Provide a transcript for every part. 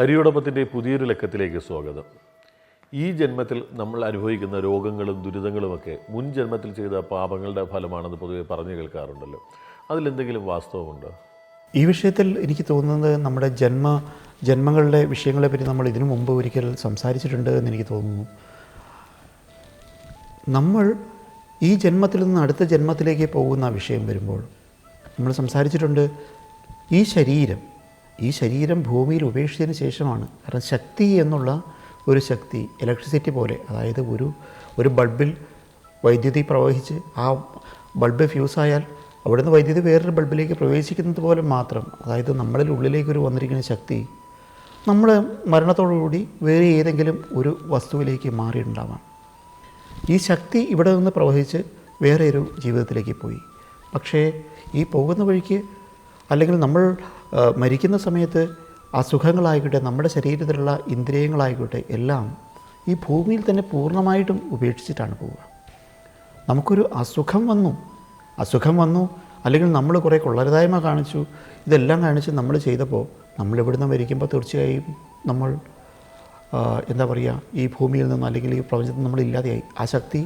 ഹരിയോടൊപ്പത്തിന്റെ പുതിയൊരു ലക്കത്തിലേക്ക് സ്വാഗതം. ഈ ജന്മത്തിൽ നമ്മൾ അനുഭവിക്കുന്ന രോഗങ്ങളും ദുരിതങ്ങളുമൊക്കെ മുൻ ജന്മത്തിൽ ചെയ്ത പാപങ്ങളുടെ ഫലമാണെന്ന് പൊതുവെ പറഞ്ഞു കേൾക്കാറുണ്ടല്ലോ. അതിലെന്തെങ്കിലും വാസ്തവമുണ്ടോ? ഈ വിഷയത്തിൽ എനിക്ക് തോന്നുന്നത് നമ്മുടെ ജന്മ ജന്മങ്ങളുടെ വിഷയങ്ങളെപ്പറ്റി നമ്മൾ ഇതിനു മുമ്പ് ഒരിക്കൽ സംസാരിച്ചിട്ടുണ്ട് എന്ന് എനിക്ക് തോന്നുന്നു. നമ്മൾ ഈ ജന്മത്തിൽ നിന്ന് അടുത്ത ജന്മത്തിലേക്ക് പോകുന്ന വിഷയം വരുമ്പോൾ നമ്മൾ സംസാരിച്ചിട്ടുണ്ട് ഈ ശരീരം ഈ ശരീരം ഭൂമിയിൽ ഉപേക്ഷിച്ചതിന് ശേഷമാണ്. കാരണം ശക്തി എന്നുള്ള ഒരു ശക്തി ഇലക്ട്രിസിറ്റി പോലെ അതായത് ഒരു ഒരു ബൾബിൽ വൈദ്യുതി പ്രവഹിച്ച് ആ ബൾബ് ഫ്യൂസായാൽ അവിടെ നിന്ന് വൈദ്യുതി വേറൊരു ബൾബിലേക്ക് പ്രവേശിക്കുന്നത് പോലെ മാത്രം അതായത് നമ്മളിൽ ഉള്ളിലേക്ക് ഒരു വന്നിരിക്കുന്ന ശക്തി നമ്മൾ മരണത്തോടുകൂടി വേറെ ഏതെങ്കിലും ഒരു വസ്തുവിലേക്ക് മാറിയിട്ടുണ്ടാവാം. ഈ ശക്തി ഇവിടെ നിന്ന് പ്രവഹിച്ച് വേറെ ഒരു ജീവിതത്തിലേക്ക് പോയി. പക്ഷേ ഈ പോകുന്ന വഴിക്ക് അല്ലെങ്കിൽ നമ്മൾ മരിക്കുന്ന സമയത്ത് അസുഖങ്ങളായിക്കോട്ടെ നമ്മുടെ ശരീരത്തിലുള്ള ഇന്ദ്രിയങ്ങളായിക്കോട്ടെ എല്ലാം ഈ ഭൂമിയിൽ തന്നെ പൂർണമായിട്ടും ഉപേക്ഷിച്ചിട്ടാണ് പോവുക. നമുക്കൊരു അസുഖം വന്നു. അസുഖം വന്നു. അല്ലെങ്കിൽ നമ്മൾ കുറേ കൊള്ളരുതായ്മ കാണിച്ചു. ഇതെല്ലാം കാണിച്ച് നമ്മൾ ചെയ്തപ്പോൾ നമ്മൾ ഇവിടുന്ന് മരിക്കുമ്പോൾ തീർച്ചയായും നമ്മൾ എന്താ പറയുക ഈ ഭൂമിയിൽ നിന്ന് അല്ലെങ്കിൽ ഈ പ്രപഞ്ചത്തിൽ നമ്മൾ ഇല്ലാതെയായി. ആ ശക്തി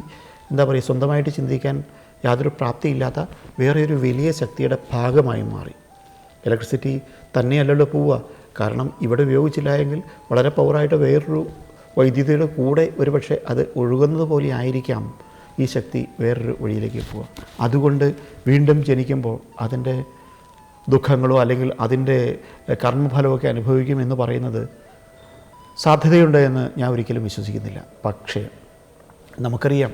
എന്താ പറയുക സ്വന്തമായിട്ട് ചിന്തിക്കാൻ യാതൊരു പ്രാപ്തിയില്ലാത്ത വേറെ ഒരു വലിയ ശക്തിയുടെ ഭാഗമായി മാറി. ഇലക്ട്രിസിറ്റി തന്നെയല്ലല്ലോ പോവുക. കാരണം ഇവിടെ ഉപയോഗിച്ചില്ല എങ്കിൽ വളരെ പവറായിട്ട് വേറൊരു വൈദ്യുതിയുടെ കൂടെ ഒരുപക്ഷെ അത് ഒഴുകുന്നത് പോലെ ആയിരിക്കാം ഈ ശക്തി വേറൊരു വഴിയിലേക്ക് പോവുക. അതുകൊണ്ട് വീണ്ടും ജനിക്കുമ്പോൾ അതിന്റെ ദുഃഖങ്ങളോ അല്ലെങ്കിൽ അതിന്റെ കർമ്മഫലമൊക്കെ അനുഭവിക്കുമെന്ന് പറയുന്നത് സാധ്യതയുണ്ട് എന്ന് ഞാൻ ഒരിക്കലും വിശ്വസിക്കുന്നില്ല. പക്ഷേ നമുക്കറിയാം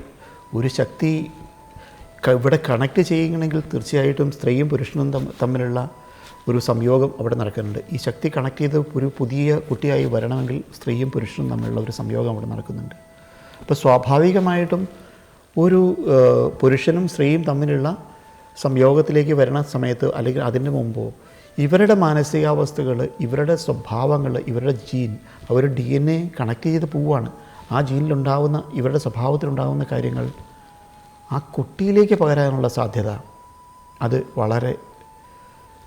ഒരു ശക്തി ഇവിടെ കണക്ട് ചെയ്യണമെങ്കിൽ തീർച്ചയായിട്ടും സ്ത്രീയും പുരുഷനും തമ്മിലുള്ള ഒരു സംയോഗം അവിടെ നടക്കുന്നുണ്ട്. ഈ ശക്തി കണക്ട് ചെയ്ത് ഒരു പുതിയ കുട്ടിയായി വരണമെങ്കിൽ സ്ത്രീയും പുരുഷനും തമ്മിലുള്ള ഒരു സംയോഗം അവിടെ നടക്കുന്നുണ്ട്. അപ്പോൾ സ്വാഭാവികമായിട്ടും ഒരു പുരുഷനും സ്ത്രീയും തമ്മിലുള്ള സംയോഗത്തിലേക്ക് വരണ സമയത്ത് അല്ലെങ്കിൽ അതിന് മുമ്പോ ഇവരുടെ മാനസികാവസ്ഥകൾ ഇവരുടെ സ്വഭാവങ്ങൾ ഇവരുടെ ജീൻ അവർ ഡി എൻ എ കണക്ട് ചെയ്ത് പോവുകയാണ്. ആ ജീനിലുണ്ടാവുന്ന ഇവരുടെ സ്വഭാവത്തിലുണ്ടാകുന്ന കാര്യങ്ങൾ ആ കുട്ടിയിലേക്ക് പകരാനുള്ള സാധ്യത അത് വളരെ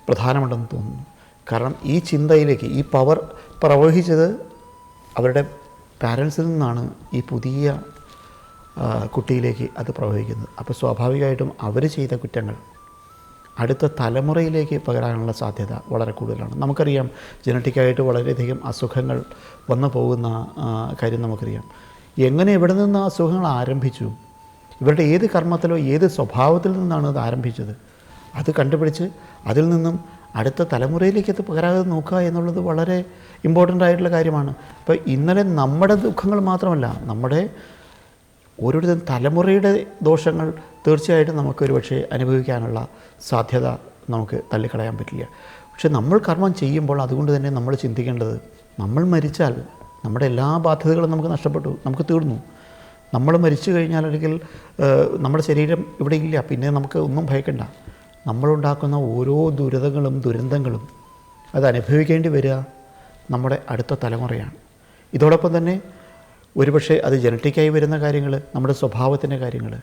പ്രധാനമുണ്ടെന്ന് തോന്നുന്നു. കാരണം ഈ ചിന്തയിലേക്ക് ഈ പവർ പ്രവഹിച്ചത് അവരുടെ പാരൻസിൽ നിന്നാണ് ഈ പുതിയ കുട്ടിയിലേക്ക് അത് പ്രവഹിക്കുന്നത്. അപ്പോൾ സ്വാഭാവികമായിട്ടും അവർ ചെയ്ത കുറ്റങ്ങൾ അടുത്ത തലമുറയിലേക്ക് പകരാനുള്ള സാധ്യത വളരെ കൂടുതലാണ്. നമുക്കറിയാം ജനറ്റിക്കായിട്ട് വളരെയധികം അസുഖങ്ങൾ വന്നു പോകുന്ന കാര്യം നമുക്കറിയാം. എങ്ങനെ എവിടെ നിന്ന് അസുഖങ്ങൾ ആരംഭിച്ചു? ഇവരുടെ ഏത് കർമ്മത്തിലോ ഏത് സ്വഭാവത്തിൽ നിന്നാണ് ഇത് ആരംഭിച്ചത്? അത് കണ്ടുപിടിച്ച് അതിൽ നിന്നും അടുത്ത തലമുറയിലേക്ക് അത് പകരാതെ നോക്കുക എന്നുള്ളത് വളരെ ഇമ്പോർട്ടന്റ് ആയിട്ടുള്ള കാര്യമാണ്. അപ്പോൾ ഇന്നലെ നമ്മുടെ ദുഃഖങ്ങൾ മാത്രമല്ല നമ്മുടെ ഓരോരുത്തരും തലമുറയുടെ ദോഷങ്ങൾ തീർച്ചയായിട്ടും നമുക്കൊരു പക്ഷേ അനുഭവിക്കാനുള്ള സാധ്യത നമുക്ക് തള്ളിക്കളയാൻ പറ്റില്ല. പക്ഷെ നമ്മൾ കർമ്മം ചെയ്യുമ്പോൾ അതുകൊണ്ട് തന്നെ നമ്മൾ ചിന്തിക്കേണ്ടത് നമ്മൾ മരിച്ചാൽ നമ്മുടെ എല്ലാ ബാധ്യതകളും നമുക്ക് നഷ്ടപ്പെട്ടു നമുക്ക് തീർന്നു. നമ്മൾ മരിച്ചു കഴിഞ്ഞാൽ അല്ലെങ്കിൽ നമ്മുടെ ശരീരം ഇവിടെ ഇല്ല പിന്നെ നമുക്ക് ഒന്നും ഭയക്കണ്ട. നമ്മളുണ്ടാക്കുന്ന ഓരോ ദുരിതങ്ങളും ദുരന്തങ്ങളും അത് അനുഭവിക്കേണ്ടി വരിക നമ്മുടെ അടുത്ത തലമുറയാണ്. ഇതോടൊപ്പം തന്നെ ഒരുപക്ഷെ അത് ജനറ്റിക്കായി വരുന്ന കാര്യങ്ങൾ നമ്മുടെ സ്വഭാവത്തിന്റെ കാര്യങ്ങൾ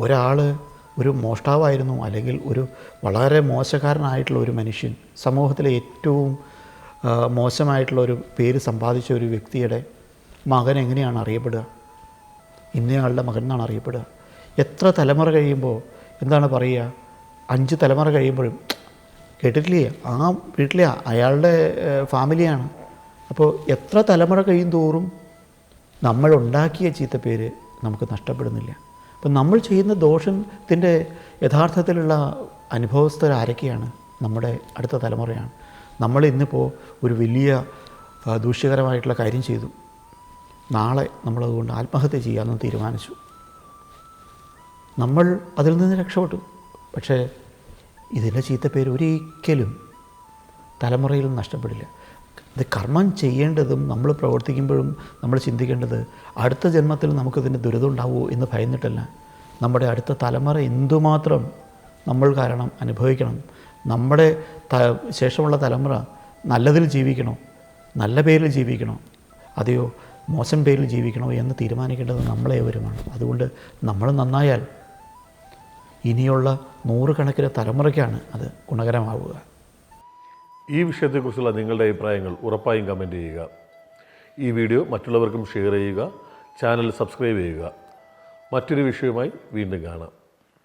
ഒരാൾ ഒരു മോഷ്ടാവായിരുന്നു അല്ലെങ്കിൽ ഒരു വളരെ മോശക്കാരനായിട്ടുള്ള ഒരു മനുഷ്യൻ സമൂഹത്തിലെ ഏറ്റവും മോശമായിട്ടുള്ള ഒരു പേര് സമ്പാദിച്ച ഒരു വ്യക്തിയുടെ മകൻ എങ്ങനെയാണ് അറിയപ്പെടുക? ഇന്നയാളുടെ മകൻ എന്നാണ് അറിയപ്പെടുക. എത്ര തലമുറ കഴിയുമ്പോൾ എന്താണ് പറയുക? അഞ്ച് തലമുറ കഴിയുമ്പോഴും കേട്ടിട്ടില്ലേ? ആ വീട്ടിലെ അയാളുടെ ഫാമിലിയാണ്. അപ്പോൾ എത്ര തലമുറ കഴിയും തോറും നമ്മൾ ഉണ്ടാക്കിയ പേര് നമുക്ക് നഷ്ടപ്പെടുന്നില്ല. അപ്പം നമ്മൾ ചെയ്യുന്ന ദോഷത്തിന്റെ യഥാർത്ഥത്തിലുള്ള അനുഭവസ്ഥർ ആരൊക്കെയാണ്? നമ്മുടെ അടുത്ത തലമുറയാണ്. നമ്മൾ ഇന്നിപ്പോൾ ഒരു വലിയ ദൂഷ്യകരമായിട്ടുള്ള കാര്യം ചെയ്തു. നാളെ നമ്മളതുകൊണ്ട് ആത്മഹത്യ ചെയ്യാമെന്ന് തീരുമാനിച്ചു. നമ്മൾ അതിൽ നിന്ന് രക്ഷപ്പെട്ടു. പക്ഷേ ഇതിന്റെ ചീത്തപ്പേര് ഒരിക്കലും തലമുറയിൽ നഷ്ടപ്പെടില്ല. ഇത് കർമ്മം ചെയ്യേണ്ടതും നമ്മൾ പ്രവർത്തിക്കുമ്പോഴും നമ്മൾ ചിന്തിക്കേണ്ടത് അടുത്ത ജന്മത്തിൽ നമുക്കിതിന്റെ ദുരിതം ഉണ്ടാവുമോ എന്ന് ഭയന്നിട്ടല്ല. നമ്മുടെ അടുത്ത തലമുറ എന്തുമാത്രം നമ്മൾ കാരണം അനുഭവിക്കണം. നമ്മുടെ ത ശേഷമുള്ള തലമുറ നല്ലതിൽ ജീവിക്കണോ? നല്ല പേരിൽ ജീവിക്കണോ? അതെയോ മോശം പേരിൽ ജീവിക്കണോ എന്ന് തീരുമാനിക്കേണ്ടത് നമ്മളേവരുമാണ്. അതുകൊണ്ട് നമ്മൾ നന്നായാൽ ഇനിയുള്ള നൂറുകണക്കിന് തലമുറയ്ക്കാണ് അത് ഗുണകരമാവുക. ഈ വിഷയത്തെക്കുറിച്ചുള്ള നിങ്ങളുടെ അഭിപ്രായങ്ങൾ ഉറപ്പായും കമന്റ് ചെയ്യുക. ഈ വീഡിയോ മറ്റുള്ളവർക്കും ഷെയർ ചെയ്യുക. ചാനൽ സബ്സ്ക്രൈബ് ചെയ്യുക. മറ്റൊരു വിഷയവുമായി വീണ്ടും കാണാം.